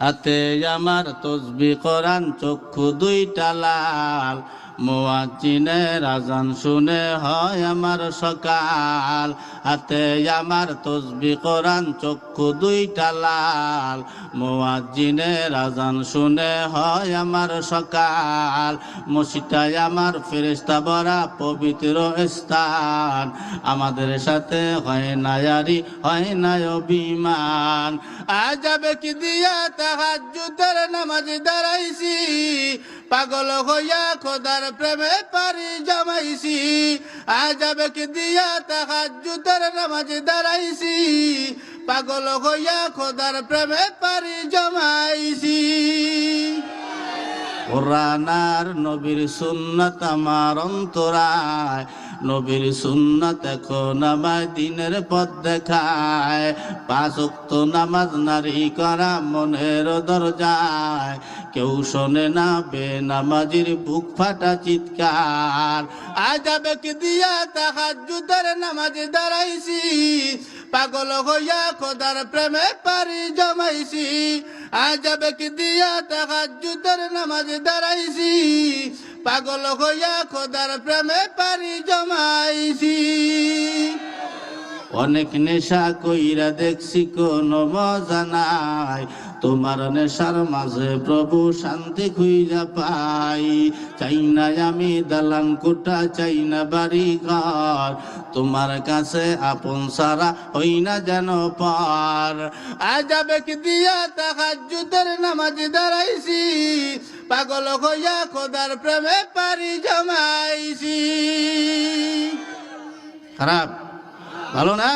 হাতে আমার তসবি করান চক্ষু দুইটা লাল। মুয়াজ্জিনের আজান শুনে, হয় আমার সকাল। হাতে আমার তসবি, কোরআন, চক্ষু দুইটা লাল। মুয়াজ্জিনের আজান শুনে, হয় আমার সকাল। মসজিদটাই আমার ফেরেস্তা ভরা পবিত্র স্থান। আমাদের সাথে হয় না ইয়ারি, হয় না অভিমান। আজাবে কি দিয়া তাহার যুদ্ধের নামাজ দাঁড়াইছি? পাগল হইয়া খোদার প্রেমে পারি জামাইছি আজাবে কি দিয়া তাহাজ্জুদের নামাজ দাঁড়াইছি। পাগল হইয়া খোদার প্রেমে পারি জমাইছি কোরআনার নবীর সুন্নাত আমার অন্তরায়। নবীর সুন্নাত এখন আমায় দিনের পথ দেখায়। পাঁচ নামাজ নারী করা মনের দরজায়। কেউ শোনে না বে নামাজির বুক ফাটা চিৎকার। আজাবে কি দিয়া তাহাজ্জুদের নামাজ দাঁড়াইছি? পাগল হইয়া খোদার প্রেমে পারি জমাইছি। আজাবে কি দিয়া তাহাজ্জুদের নামাজ দাঁড়াইছি। পাগল হইয়া খোদার প্রেমে পারি জমাইছি। অনেক নেশা কইরা দেখছি কোন মজা তোমার নেশার মাঝে প্রভু শান্তি খুঁজা পাই। চাই না আমি দালান কোটা চাই না বাড়ি ঘর তোমার কাছে আপন সারা হই না যেন পার। আজাবে কি দিয়া তাহাজ্জুদের নামাজ দাঁড়াইছি। পাগল হইয়া খোদার প্রেমে পারি জমাইছি। খারাপ। ভালো না